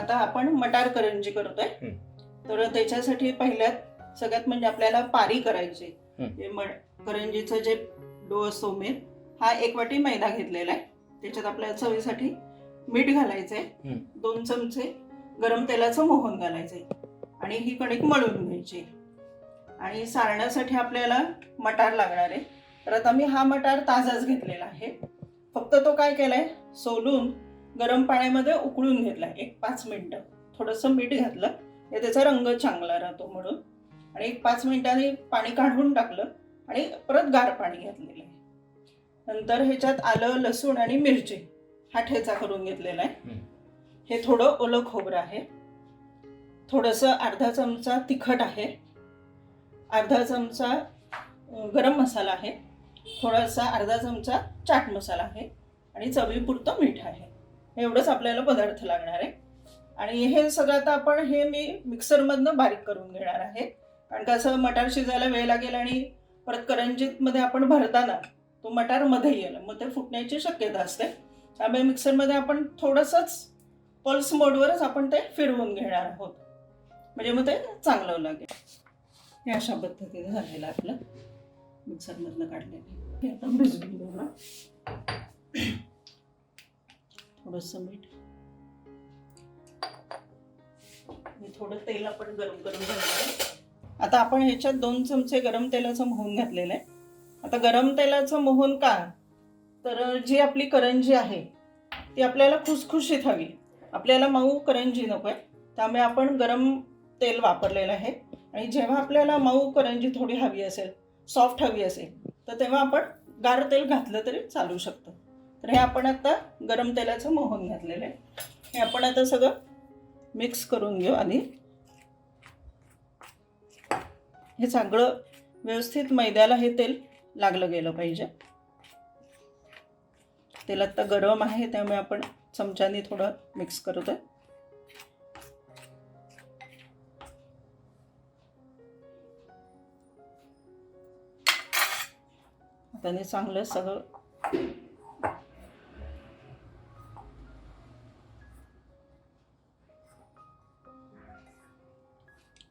आता आपण मटार करंजी करतोय. तर त्याच्यासाठी पहिल्यात सगळ्यात म्हणजे आपल्याला पारी करायची. करंजीचं जे डो असतो मेन हा एक वाटी मैदा घेतलेला आहे. त्याच्यात आपल्याला चवीसाठी मीठ घालायचंय. दोन चमचे गरम तेलाचं मोहन घालायचंय. आणि ही कणिक मळून घ्यायची. आणि सारण्यासाठी आपल्याला मटार लागणार आहे. तर आता मी हा मटार ताजाच घेतलेला आहे. फक्त तो काय केलाय? सोलून गरम पाण्यामध्ये उकळून घेतलाय. एक पाच मिनिटं. थोडंसं मीठ घातलं. हे त्याचा रंग चांगला राहतो म्हणून. आणि एक पाच मिनिटांनी पाणी काढून टाकलं आणि परत गार पाणी घातलेलं आहे. नंतर ह्याच्यात आलं लसूण आणि मिरची. हा ठेचा करून घेतलेला आहे. हं. थोडं ओलं खोबरं आहे. थोडंसं अर्धा चमचा तिखट आहे. अर्धा चमचा गरम मसाला आहे. थोडासा अर्धा चमचा चाट मसाला आहे. आणि चवीपुरतं मीठ आहे. एवढंच आपल्याला पदार्थ लागणार आहे. आणि हे सगळं आता आपण हे मी मिक्सरमधनं बारीक करून घेणार आहे. कारण कसं मटार शिजायला वेळ लागेल आणि परत करंजीतमध्ये आपण भरताना तो मटारमध्ये येईल. मग ते फुटण्याची शक्यता असते. त्यामुळे मिक्सरमध्ये आपण थोडंसंच पल्स मोडवरच आपण ते फिरवून घेणार आहोत. म्हणजे मग ते चांगलं लागेल. हे अशा पद्धतीने झालेलं आपलं. मिक्सरमधनं काढलेलं. हे आता भिजवून घेऊ ना थोडंसं मीठ. थोडं तेल आपण गरम करून घेणार आता आपण ह्याच्यात दोन चमचे गरम तेलाचं मोहन घातलेलं आहे. आता गरम तेलाचं मोहन का? तर जी आपली करंजी आहे ती आपल्याला खुसखुशीत हवी. आपल्याला मऊ करंजी नको आहे त्यामुळे आपण गरम तेल वापरलेलं आहे. आणि जेव्हा आपल्याला मऊ करंजी थोडी हवी असेल सॉफ्ट हवी असेल तर तेव्हा आपण गार तेल घातलं तरी चालू शकतं. तर हे आपण आता गरम तेलाचं मोहन घातलेलं आहे. हे आपण आता सगळं मिक्स करून घेऊ आधी हे सगळं व्यवस्थित मैद्याला हे तेल लागलं गेलं पाहिजे. तेल आत्ता गरम आहे त्यामुळे आपण चमच्याने थोडं मिक्स करतोय. त्याने चांगलं सगळं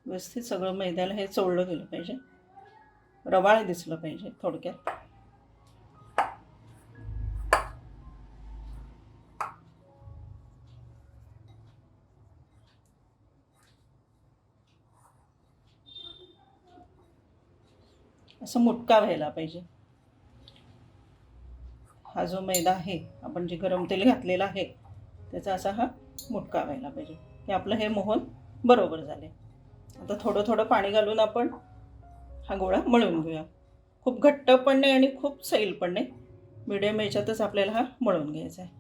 व्यवस्थित सगळं मैद्याला हे चोळलं गेलं पाहिजे. रवाळ दिसलं पाहिजे थोडक्यात. असं मुटका व्हायला पाहिजे. हा जो मैदा आहे आपण जे गरम तेल घातलेला आहे त्याचा असा हा मुटका व्हायला पाहिजे. की आपलं हे मोहन बरोबर झाले. आता थोडं थोडं पाणी घालून आपण हा गोळा मळून घेऊया. खूप घट्ट पण नाही आणि खूप सैल पण नाही. मिडियम याच्यातच आपल्याला हा मळून घ्यायचा आहे.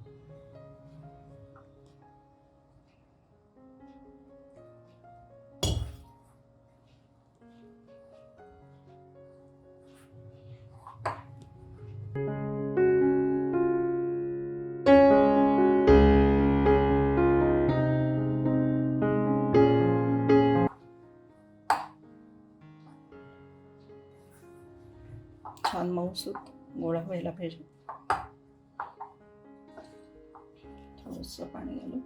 छान मऊसूत गोळा व्हायला पाहिजे. थोडंसं पाणी घालू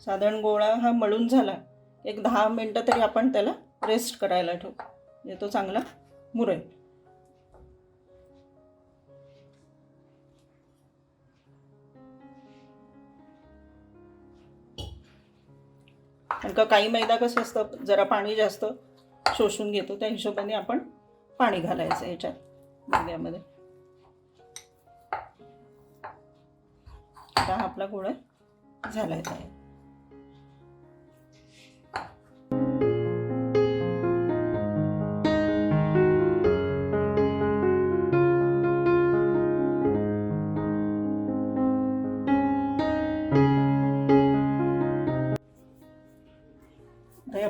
साधारण गोळा हा मळून झाला. एक दहा मिनटं तरी आपण त्याला रेस्ट करायला ठेवू. म्हणजे तो चांगला मुरेल का काही मैदा कसं असतं जरा पाणी जास्त शोषून घेतो त्या हिशोबाने आपण पाणी घालायचं ह्याच्यात मैद्यामध्ये. आता हा आपला गोळा झालायचा आहे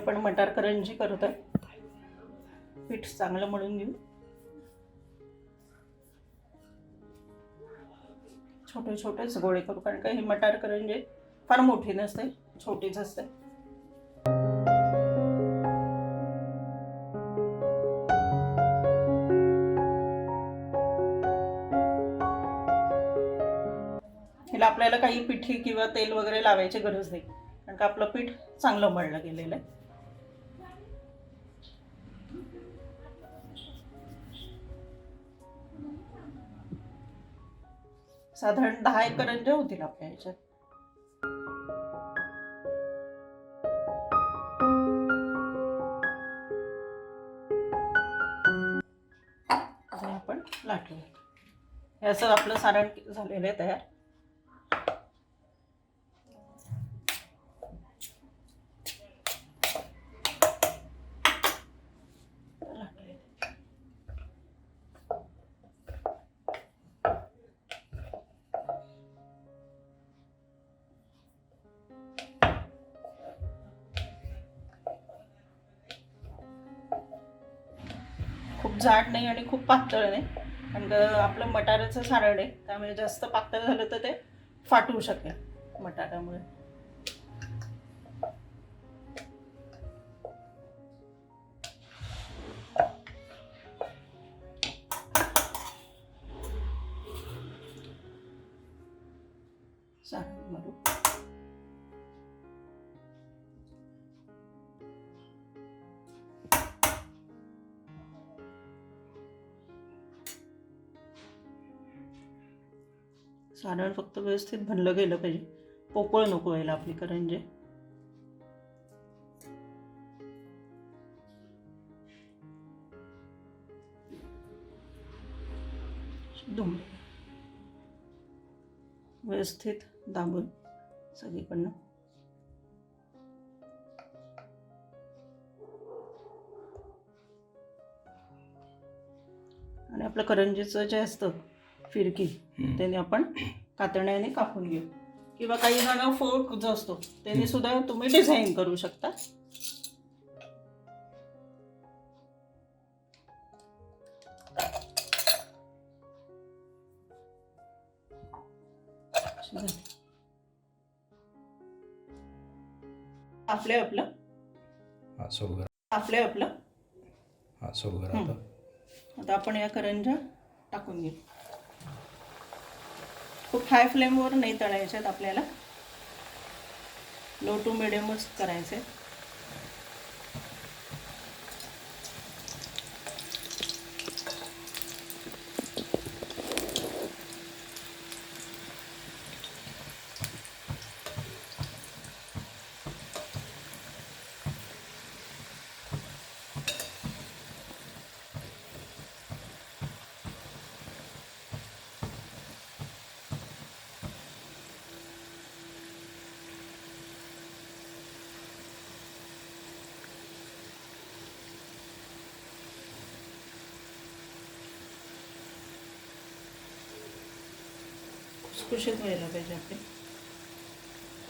आपण मटार करंजी करत आहे. पीठ चांगलं म्हणून घेऊ. छोटे छोटेच गोळे करू कारण का हे मटार करंजी फार मोठी नसते छोटीच असते. आपल्याला काही पिठी किंवा तेल वगैरे लावायची गरज नाही कारण का आपलं पीठ चांगलं मळलं गेलेलं आहे. साधारण दहा एक होतील आपल्या ह्याच्यात. आपण लाटूया हे असं आपलं सारण झालेलं आहे तयार. खूप जाड नाही आणि खूप पातळ नाही. कारण आपलं मटाराचं सारण आहे त्यामुळे जास्त पातळ झालं तर ते फाटू शकेल मटारामुळे. साधारण फक्त व्यवस्थित भरलं गेलं पाहिजे. पोकळ नको व्हायला आपली करंजे. दुमडी व्यवस्थित दाबून सगळीकडनं. आणि आपलं करंजीचं जे असतं फिरकी. त्याने आपण कातण्याने कापून घेऊ. किंवा काही जण फोर्क जो असतो त्याने सुद्धा तुम्ही डिझाईन करू शकता. आपले आपलं. हा सुरू करा. आपले आपलं. हा सुरू करा आता. आता आपण या करंजा टाकून घेऊ. खूप हाय फ्लेमवर नाही तळायच्यात आपल्याला. लो टू मिडियमच करायचे खुसखुशीत व्हायला पाहिजे आपले.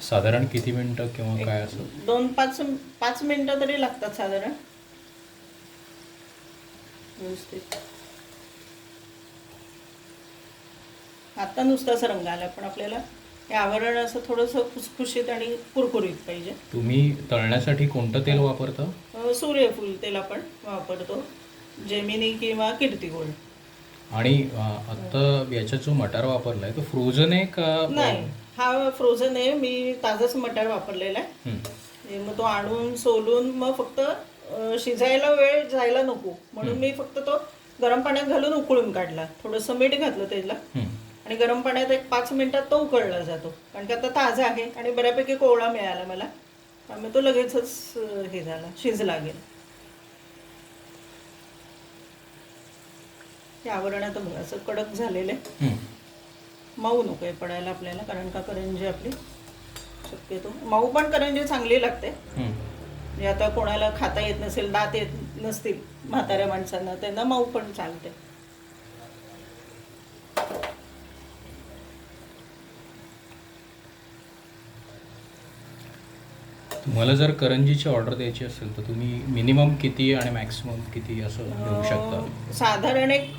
साधारण किती मिनिटं किंवा काय असं? दोन पाच पाच मिनिटं तरी लागतात साधारण. व्यवस्थित. आता नुसताच रंग आला पण आपल्याला हे आवरण असं थोडंसं खुसखुशीत आणि कुरकुरीत पाहिजे. तुम्ही तळण्यासाठी कोणतं तेल वापरता? सूर्यफूल तेल आपण वापरतो. जेमिनी किंवा कीर्ती गोल्ड आणि आता याच्यात जो मटार वापरलाय तो फ्रोझन आहे का नाही हा फ्रोझन आहे. मी ताजंच मटार वापरलेला आहे. मग तो आणून सोलून मग फक्त शिजायला वेळ जायला नको. म्हणून मी फक्त तो गरम पाण्यात घालून उकळून काढला. थोडंसं मीठ घातलं त्याला. आणि गरम पाण्यात एक पाच मिनिटात तो उकळला जातो. कारण की आता ताजा आहे आणि बऱ्यापैकी कोवळा मिळाला मला. त्यामुळे तो लगेचच हे झाला शिजला गेला. हे आवरण आता बघा असं कडक झालेलं आहे. मऊ नको आहे पडायला आपल्याला कारण का करंजी आपली शक्यतो मऊ पण करंजी चांगली लागते. म्हणजे आता कोणाला खाता येत नसेल दात येत नसतील म्हाताऱ्या माणसांना त्यांना मऊ पण चालते तुम्हाला जर करंजीची ऑर्डर द्यायची असेल तर तुम्ही मिनिमम किती आणि मॅक्सिमम किती असं देऊ शकता साधारण एक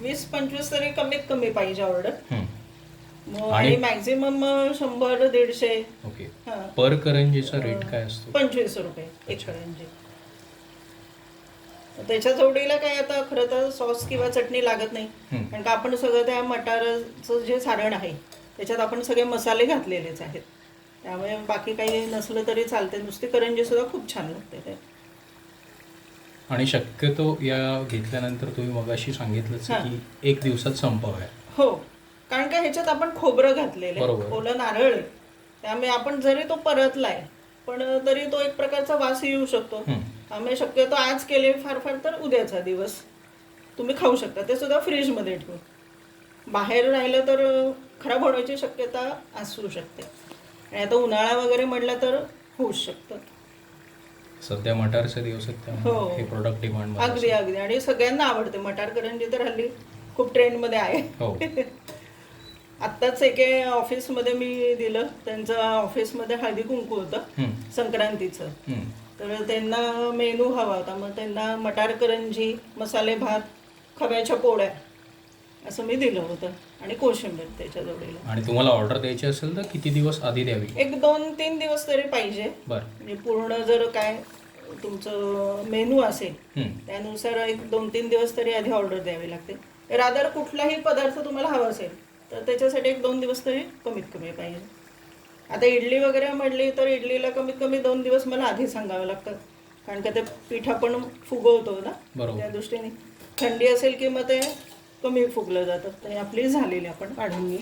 वीस पंचवीस तरी कमीत कमी पाहिजे ऑर्डर. मग आणि- मॅक्झिमम शंभर दीडशे. ओके. हां. पर करंजीचा रेट काय असतो? पंचवीस रुपये एक करंजी. त्याच्या जोडीला काय आता खरं तर सॉस किंवा चटणी लागत नाही. हं. कारण का आपण सगळं त्या मटारचं जे सारण आहे त्याच्यात आपण सगळे मसाले घातलेलेच आहेत. त्यामुळे बाकी काही नसलं तरी चालते नुसती करंजीसुद्धा खूप छान लागते ते. आणि शक्यतो या घेतल्यानंतर तुम्ही मगाशी सांगितलंच हां. की एक दिवसात संपवाय. हो. कारण का ह्याच्यात आपण खोबरं घातलेलं बरोबर. आहे ओलं नारळ आहे. त्यामुळे आपण जरी तो परतलाय पण तरी तो एक प्रकारचा वास येऊ शकतो. हं. त्यामुळे शक्यतो आज केले फार फार तर उद्याचा दिवस. तुम्ही खाऊ शकता. ते सुद्धा फ्रीजमध्ये ठेवून. बाहेर राहिलं तर खराब होण्याची शक्यता असू शकते. आणि आता उन्हाळा वगैरे म्हटलं तर होऊच शकतं. सध्या मटारचे दिवस आहेत त्यामुळे हो. हे प्रोडक्ट डिमांड अगदी अगदी. आणि सगळ्यांना आवडते. मटार करंजी तर हल्ली खूप ट्रेंडमध्ये आहे. हो. आत्ताच एके ऑफिसमध्ये मी दिलं. त्यांचं ऑफिसमध्ये हळदी कुंकू होतं. संक्रांतीचं. तर त्यांना मेनू हवा होता. मग त्यांना मटार करंजी मसाले भात खव्याच्या पोळ्या असं मी दिलं होतं. आणि कोशिंबीर त्याच्या जोडीला. आणि तुम्हाला ऑर्डर द्यायची असेल तर किती दिवस आधी द्यावी? एक दोन तीन दिवस तरी पाहिजे. बरं. म्हणजे पूर्ण जर काय तुमचं मेनू असेल हं. त्यानुसार एक दोन तीन दिवस तरी आधी ऑर्डर द्यावी लागते. रादर कुठलाही पदार्थ तुम्हाला हवा असेल तर त्याच्यासाठी एक दोन दिवस तरी कमीत कमी पाहिजे. आता इडली वगैरे म्हटली तर इडलीला कमीत कमी दोन दिवस मला आधी सांगावं लागतं. कारण का ते पीठ आपण फुगवतो ना बरोबर. त्या दृष्टीने. थंडी असेल की मग ते कमी फुगलं जातं. तर आपले झालेले आपण काढून घे